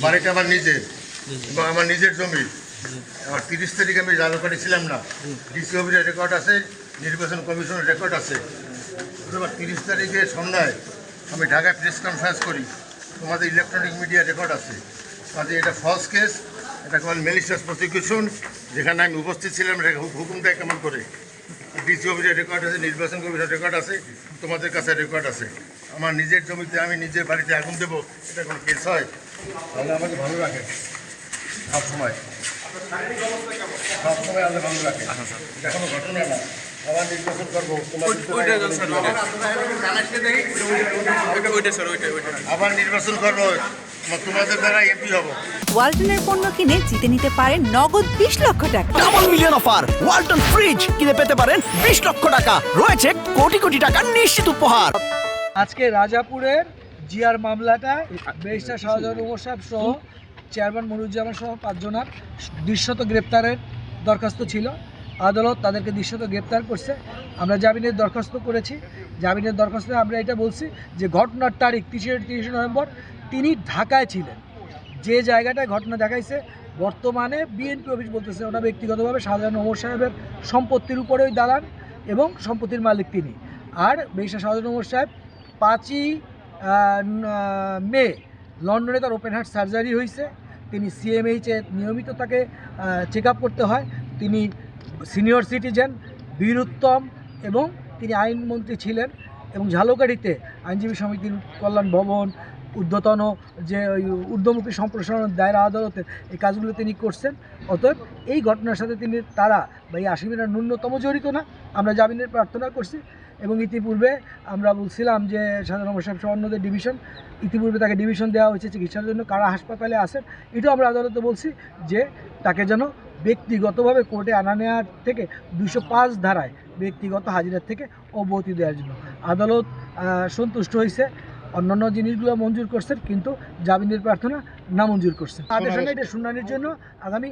বাড়িটা আমার নিজের। এবং আমার নিজের জমি। আমার তিরিশ তারিখে আমি জালকাটি ছিলাম না। ডিসি অফিসের রেকর্ড আছে নির্বাচন কমিশনের রেকর্ড আছে। অথবা তিরিশ তারিখে সন্ধ্যায় আমি ঢাকায় প্রেস কনফারেন্স করি। তোমাদের ইলেকট্রনিক মিডিয়া রেকর্ড আছে। কাজে এটা ফলস কেস এটা কেমন মেলিশিয়াস প্রসিকিউশন যেখানে আমি উপস্থিত ছিলাম রে- হু- হুকুম কেমন করে? ডিসি অফিসের রেকর্ড আছে নির্বাচন কমিশনের রেকর্ড আছে তোমাদের কাছে রেকর্ড আছে। আমার নিজের জমিতে আমি নিজের বাড়িতে আগুন দেবো এটা কোনো কেস হয়? তাহলে আমাকে ভালো রাখে। সব সময় সব সময় আমাকে ভালো রাখে। এটা কোনো ঘটনা না। আবার নির্বাচন করব আবার নির্বাচন করব তোমাদের দ্বারা এমপি হব। ওয়ালটনের পণ্য কিনে জিতে নিতে পারেন নগদ বিশ লক্ষ টাকা। Double million offer Walton fridge কিনে পেতে পারেন বিশ লক্ষ টাকা। রয়েছে কোটি কোটি টাকার নিশ্চিত উপহার। আজকে রাজাপুরের জিয়ার মামলাটা ব্যারিস্টার শাহজাহান ওমর সাহেব সহ চেয়ারম্যান মনুজ্জামান সহ পাঁচজনের দৃশ্যত গ্রেপ্তারের দরখাস্ত ছিল। আদালত তাদেরকে দৃশ্যত গ্রেপ্তার করছে। আমরা জামিনের দরখাস্ত করেছি। জামিনের দরখাস্তে আমরা এটা বলছি যে ঘটনার তারিখ তিরিশে তিরিশে নভেম্বর তিনি ঢাকায় ছিলেন। যে জায়গাটায় ঘটনা দেখাইছে বর্তমানে বিএনপি অফিস বলতেছে ওটা ব্যক্তিগতভাবে শাহজাহান ওমর সাহেবের সম্পত্তির উপরে ওই দালান এবং সম্পত্তির মালিক তিনি। আর বেশা শাহজাহান ওমর সাহেব পাঁচই মে, লন্ডনে তার ওপেন হার্ট সার্জারি হয়েছে তিনি সিএমএইচে নিয়মিত তাকে চেক করতে হয়। তিনি সিনিয়র সিটিজেন বীরুত্তম এবং তিনি আইনমন্ত্রী ছিলেন এবং ঝালকাঠিতে আইনজীবী সমিতির কল্যাণ ভবন, ঊর্ধ্বতন যে ওই ঊর্ধ্বমুখী সম্প্রসারণ দায়রা আদালতের এই কাজগুলো তিনি করছেন। অতএব এই ঘটনার সাথে তিনি তারা বা এই আসামিরা ন্যূনতম জড়িত না। আমরা জামিনের প্রার্থনা করছি। এবং ইতিপূর্বে আমরা বলছিলাম যে সাধারণ সাহেব সহ অন্যদের ডিভিশন ইতিপূর্বে তাকে ডিভিশন দেওয়া হয়েছে চিকিৎসার জন্য কারা হাসপাতালে আসেন এটাও আমরা আদালতে বলছি যে তাকে যেন ব্যক্তিগতভাবে কোর্টে আনা নেওয়ার থেকে দুশো পাঁচ ধারায় ব্যক্তিগত হাজিরার থেকে অব্যাহতি দেওয়ার জন্য। আদালত সন্তুষ্ট হয়েছে অন্যান্য জিনিসগুলো মঞ্জুর করছেন কিন্তু জামিনের প্রার্থনা নামঞ্জুর করছেন। তাদের সঙ্গে এটা শুনানির জন্য আগামী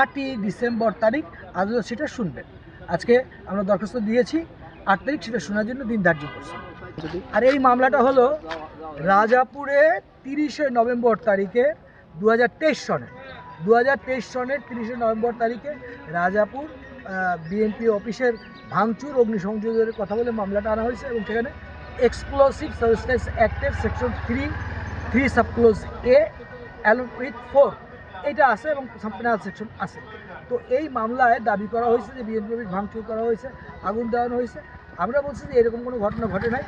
আটই ডিসেম্বর তারিখ আদালত সেটা শুনবেন। আজকে আমরা দরখাস্ত দিয়েছি আট তারিখ সেটা শোনার জন্য দিন ধার্য করছে। আর এই মামলাটা হলো রাজাপুরে তিরিশে নভেম্বর তারিখে দু হাজার তেইশ সনে। দু হাজার তেইশ সনের তিরিশে নভেম্বর তারিখে রাজাপুর বিএনপি অফিসের ভাঙচুর, অগ্নিসংযোগের কথা বলে মামলাটা আনা হয়েছে এবং সেখানে explosive substance অ্যাক্টের section three three subclause A along with four এটা আছে এবং সাবপেনাল সেকশন আছে। তো এই মামলায় দাবি করা হয়েছে যে বিএনপি অফিস ভাঙচুর করা হয়েছে, আগুন দেওয়ানো হয়েছে। আমরা বলছি যে এরকম কোনো ঘটনা ঘটে নাই।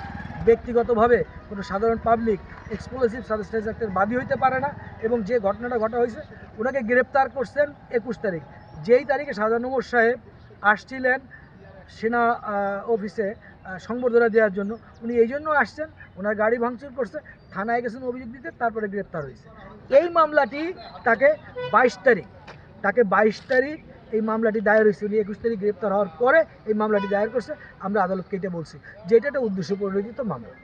ব্যক্তিগতভাবে কোনো সাধারণ পাবলিক এক্সপ্লোসিভ সাবস্টেন্স অ্যাক্টের বাদী হইতে পারে না এবং যে ঘটনাটা ঘটা হয়েছে, ওনাকে গ্রেপ্তার করছেন একুশ তারিখ। যেই তারিখে ওমর সাহেব আসছিলেন সেনা অফিসে সংবর্ধনা দেওয়ার জন্য। উনি এই জন্য আসছেন, ওনার গাড়ি ভাঙচুর করছে, থানায় গেছেন অভিযোগ দিতে, তারপরে গ্রেপ্তার হয়েছে। এই মামলাটি তাকে বাইশ তারিখ, তাকে বাইশ তারিখ এই মামলাটি দায়ের হয়েছে, উনি একুশ তারিখ গ্রেপ্তার হওয়ার পরে এই মামলাটি দায়ের করছে, আমরা আদালতকে এটা বলছি। যে এটা একটা উদ্দেশ্য পরিণত মামলা।